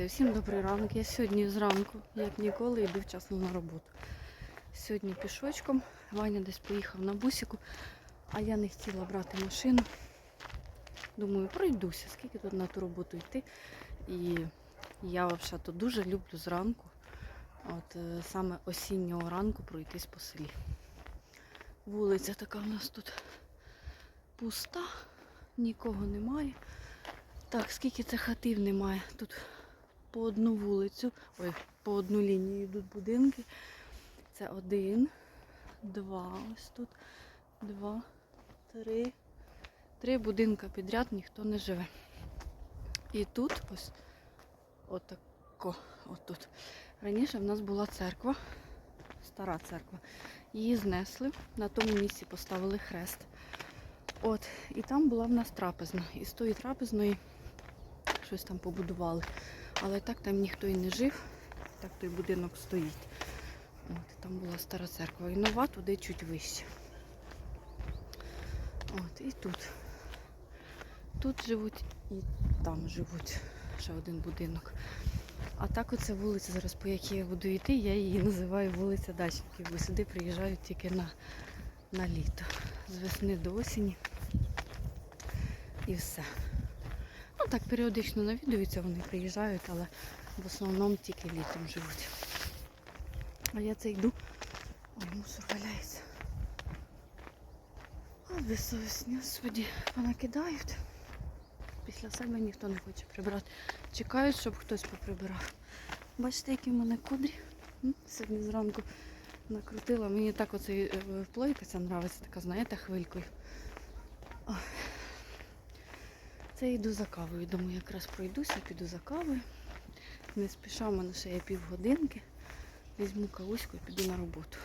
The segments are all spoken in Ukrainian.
Друзі, всім добрий ранок. Я сьогодні зранку, як ніколи, йду вчасно на роботу. Сьогодні пішочком. Ваня десь поїхав на бусику, а я не хотіла брати машину. Думаю, пройдуся, скільки тут на ту роботу йти. І я взагалі дуже люблю зранку, от е, саме осіннього ранку пройтись по селі. Вулиця така в нас тут пуста, нікого немає. Так, скільки це хатів немає. Тут по одну вулицю, ой, по одну лінію йдуть будинки. Це один, два, ось тут, два, три. Три будинка підряд ніхто не живе. І тут ось отако, отут. Раніше в нас була церква, стара церква. Її знесли, на тому місці поставили хрест. От, і там була в нас трапезна. І з тої трапезної щось там побудували. Але так там ніхто і не жив, так той будинок стоїть. От, там була стара церква. І нова туди чуть вище. От, і тут. Тут живуть і там живуть ще один будинок. А так оця вулиця зараз, по якій я буду йти, я її називаю вулиця Дачників, бо сюди приїжджають тільки на, на літо. З весни до осені. І все. Ну так, періодично навідуються, вони приїжджають, але в основному тільки літом живуть. А я це йду. Ой, мусор валяється. А безсовісні, господі, понакидають. Після себе ніхто не хоче прибрати. Чекають, щоб хтось поприбирав. Бачите, які в мене кудрі? Сьогодні зранку накрутила. Мені так оцей е, плойка ця нравиться, така, знаєте, хвилькою. Це йду за кавою. Думаю, якраз пройдуся, піду за кавою. Не спіша, в мене ще є півгодинки. Візьму кавуську і піду на роботу.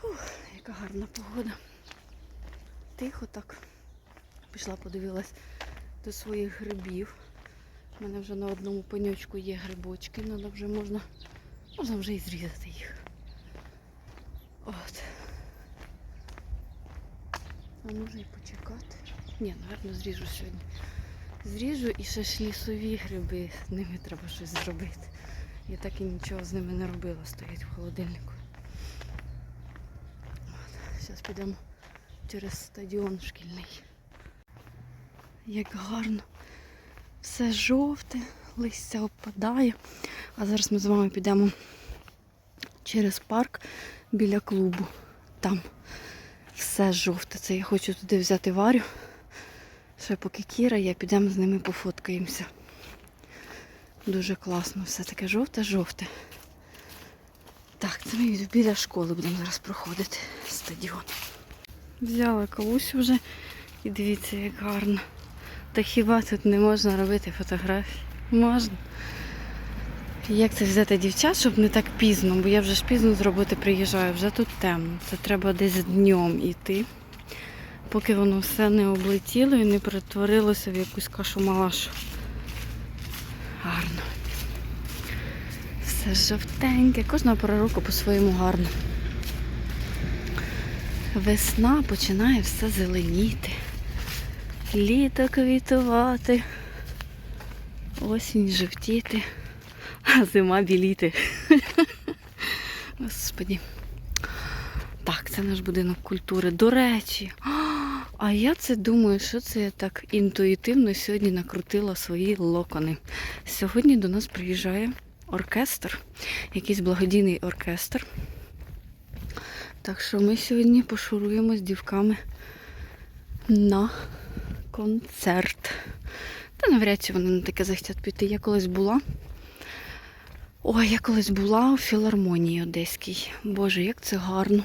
Фух, яка гарна погода. Тихо так. Пішла, подивилась до своїх грибів. У мене вже на одному пеньочку є грибочки, треба вже можна, можна вже і зрізати їх. От. А може і почекати. Ні, напевно, зріжу сьогодні. Зріжу і ще ж лісові гриби, з ними треба щось зробити. Я так і нічого з ними не робила, стоять в холодильнику. Зараз підемо через стадіон шкільний. Як гарно. Все жовте, листя опадає. А зараз ми з вами підемо через парк біля клубу. Там все жовте. Це я хочу туди взяти варю. Ще поки Кіра є, підемо з ними пофоткаємося. Дуже класно, все таке жовте-жовте. Так, це ми біля школи будемо зараз проходити стадіон. Взяла кавусю вже і дивіться, як гарно. Та хіба тут не можна робити фотографії? Можна. Як це взяти дівчат, щоб не так пізно, бо я вже ж пізно з роботи приїжджаю, вже тут темно. Це треба десь днем йти, поки воно все не облетіло і не перетворилося в якусь кашу-малашу. Гарно. Все жовтеньке, кожна пора по-своєму гарно. Весна починає все зеленіти. Літо квітувати, осінь жовтіти, а зима біліти. Господі. Так, це наш будинок культури. До речі, а я це думаю, що це я так інтуїтивно сьогодні накрутила свої локони. Сьогодні до нас приїжджає оркестр, якийсь благодійний оркестр. Так що ми сьогодні пошуруємо з дівками на концерт. Та навряд чи вони на таке захотять піти. Я колись була. Ой, я колись була у філармонії Одеській. Боже, як це гарно.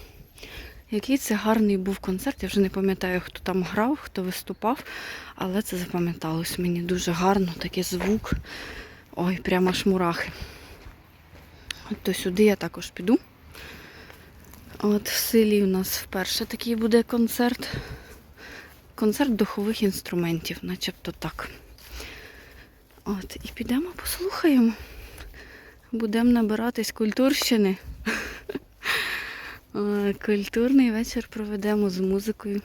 Який це гарний був концерт. Я вже не пам'ятаю, хто там грав, хто виступав, але це запам'яталось мені дуже гарно, такий звук. Ой, прямо аж мурахи. От то сюди я також піду. От в селі у нас вперше такий буде концерт. Концерт духових інструментів, начебто так. От, і підемо послухаємо. Будемо набиратись культурщини. Е, Культурний вечір проведемо з музикою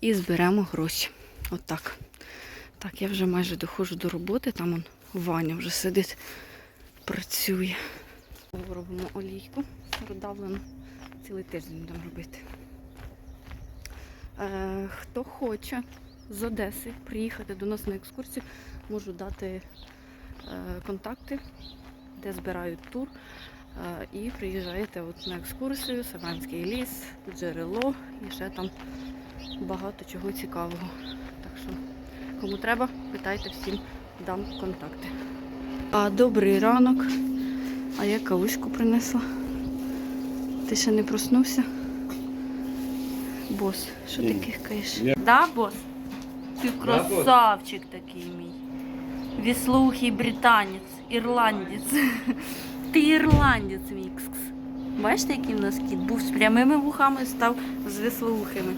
і зберемо гроші. Отак. Так, я вже майже доходжу до роботи, там он Ваня вже сидить, працює. Робимо олійку продавлену. Цілий тиждень будемо робити. Е, хто хоче з Одеси приїхати до нас на екскурсію, можу дати е, контакти, де збирають тур. І приїжджаєте от на екскурсію, Саванський ліс, джерело і ще там багато чого цікавого. Так що, кому треба, питайте всім, дам контакти. А добрий ранок. А я кавушку принесла. Ти ще не проснувся? Бос, що ти кихкаєш? Я- Да, бос? Ти красавчик такий мій. Віслухий британець, ірландець. Ти ірландець мій. Бачите, який в нас кіт? Був з прямими вухами, став з вислухими.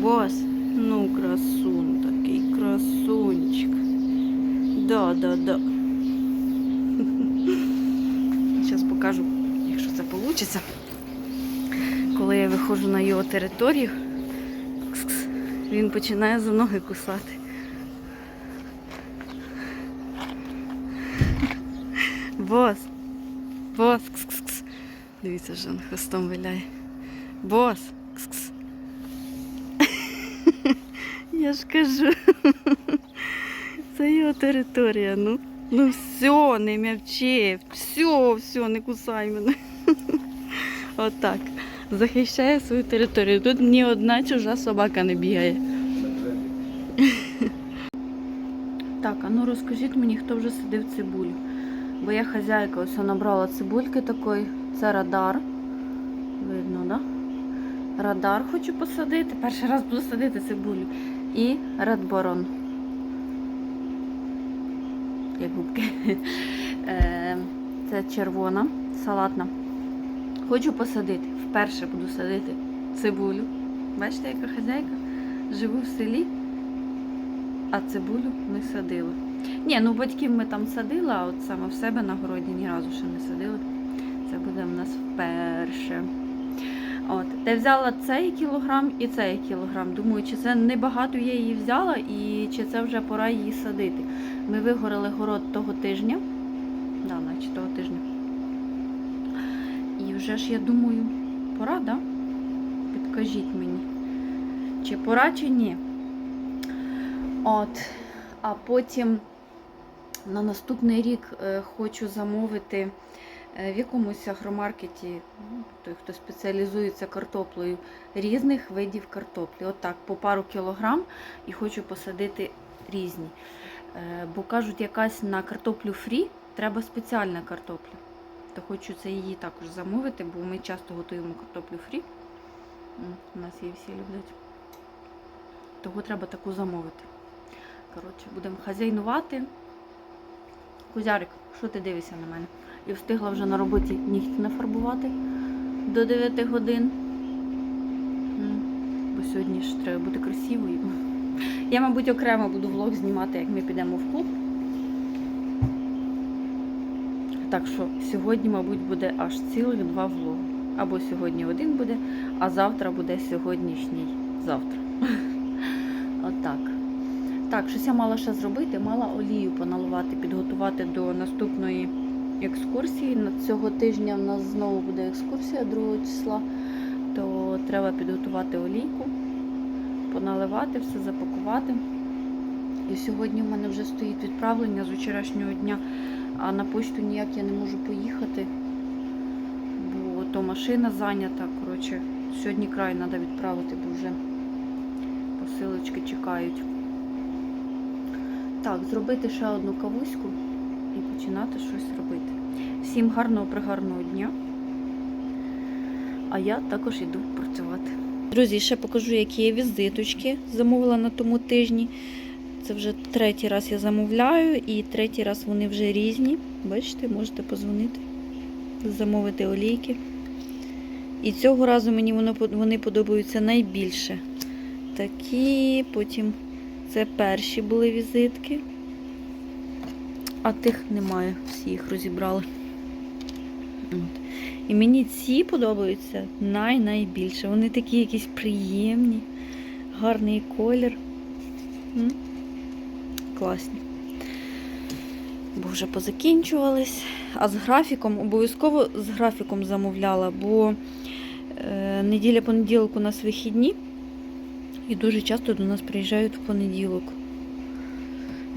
Бос, ну красун такий, красунчик. Да, да, да. Зараз покажу, якщо це вийде. Коли я виходжу на його територію, він починає за ноги кусати. Бос. Бос. Кс-кс-кс. Дивіться, вже він хвостом виляє. Бос. Кс-кс. Я ж кажу. Це його територія. Ну, ну все, не м'явчи. Все, все, не кусай мене. Отак. Захищає свою територію. Тут ні одна чужа собака не бігає. Так, а ну розкажіть мені, хто вже сидив цибулю. Бо я хазяйка ось набрала цибульки такої. Це радар. Видно, да? Радар хочу посадити. Перший раз буду садити цибулю. І редборон. Як губки. Е, Це червона, салатна. Хочу посадити. Вперше буду садити цибулю. Бачите, яка хазяйка? Живу в селі, а цибулю не садила. Ні, ну батьків ми там садили, а от саме в себе на городі ні разу ще не садили. Це буде в нас вперше. От, я взяла цей кілограм і цей кілограм. Думаю, чи це небагато я її взяла і чи це вже пора її садити. Ми вигорали город того тижня. Да, наче того тижня. І вже ж я думаю, пора, да? Підкажіть мені, чи пора, чи ні. От. А потім на наступний рік е, хочу замовити е, в якомусь агромаркеті, ну, той, хто спеціалізується картоплею, різних видів картоплі. Отак, по пару кілограм і хочу посадити різні. Е, Бо кажуть, якась на картоплю фрі треба спеціальна картопля. То хочу це її також замовити, бо ми часто готуємо картоплю фрі. У нас її всі люблять. Того треба таку замовити. Коротше, будемо хазяйнувати. Кузярик, що ти дивишся на мене? І встигла вже на роботі нігті нафарбувати до 9 годин. Бо сьогодні ж треба бути красивою. Я, мабуть, окремо буду влог знімати, як ми підемо в клуб. Так що сьогодні, мабуть, буде аж цілих два влоги. Або сьогодні один буде, а завтра буде сьогоднішній завтра. Отак. Так, щось я мала ще зробити, мала олію поналивати, підготувати до наступної екскурсії. Цього тижня в нас знову буде екскурсія 2 числа, то треба підготувати олійку, поналивати, все запакувати. І сьогодні в мене вже стоїть відправлення з вчорашнього дня, а на почту ніяк я не можу поїхати, бо то машина зайнята. Коротше, сьогодні край треба відправити, бо вже посилочки чекають. Так, зробити ще одну кавуську і починати щось робити. Всім гарного пригарного дня. А я також йду працювати. Друзі, ще покажу, які є візиточки замовила на тому тижні. Це вже третій раз я замовляю, і третій раз вони вже різні. Бачите, можете позвонити, замовити олійки. І цього разу мені вони подобаються найбільше. Такі, потім це перші були візитки. А тих немає, всі їх розібрали. От. І мені ці подобаються най-найбільше. Вони такі якісь приємні, гарний колір. М? Класні. Бо вже позакінчувались. А з графіком, обов'язково з графіком замовляла, бо е, неділя-понеділок у нас вихідні. І дуже часто до нас приїжджають в понеділок.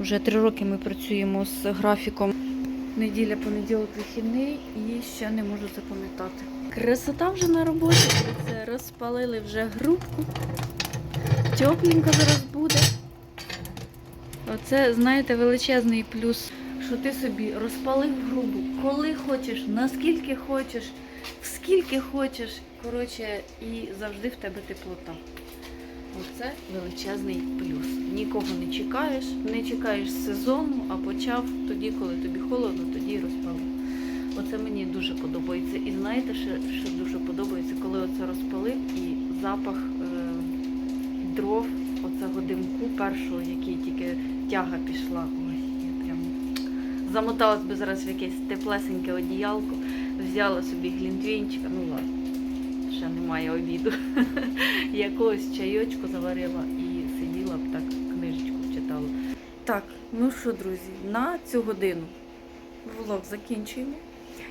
Вже три роки ми працюємо з графіком. Неділя, понеділок, вихідний і ще не можу запам'ятати. Красота вже на роботі. Це розпалили вже грубку. Тепленько зараз буде. Оце, знаєте, величезний плюс, що ти собі розпалив грубу, коли хочеш, наскільки хочеш, скільки хочеш. Коротше, і завжди в тебе теплота. Оце величезний плюс. Нікого не чекаєш, не чекаєш сезону, а почав тоді, коли тобі холодно, тоді розпалив. Оце мені дуже подобається. І знаєте, що, що дуже подобається, коли оце розпалив і запах е, дров, оцього димку першого, який тільки тяга пішла. Ой, я прям замоталась би зараз в якесь теплесеньке одіялко, взяла собі глінтвінчика, ну ладно, ще немає обіду. Якогось чайочку заварила і сиділа б так, книжечку читала. Так, ну що, друзі, на цю годину влог закінчуємо.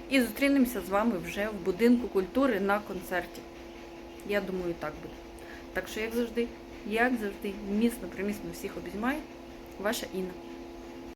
І зустрінемося з вами вже в будинку культури на концерті. Я думаю, так буде. Так що, як завжди, як завжди, міцно, примісно всіх обізьмаю. Ваша Інна.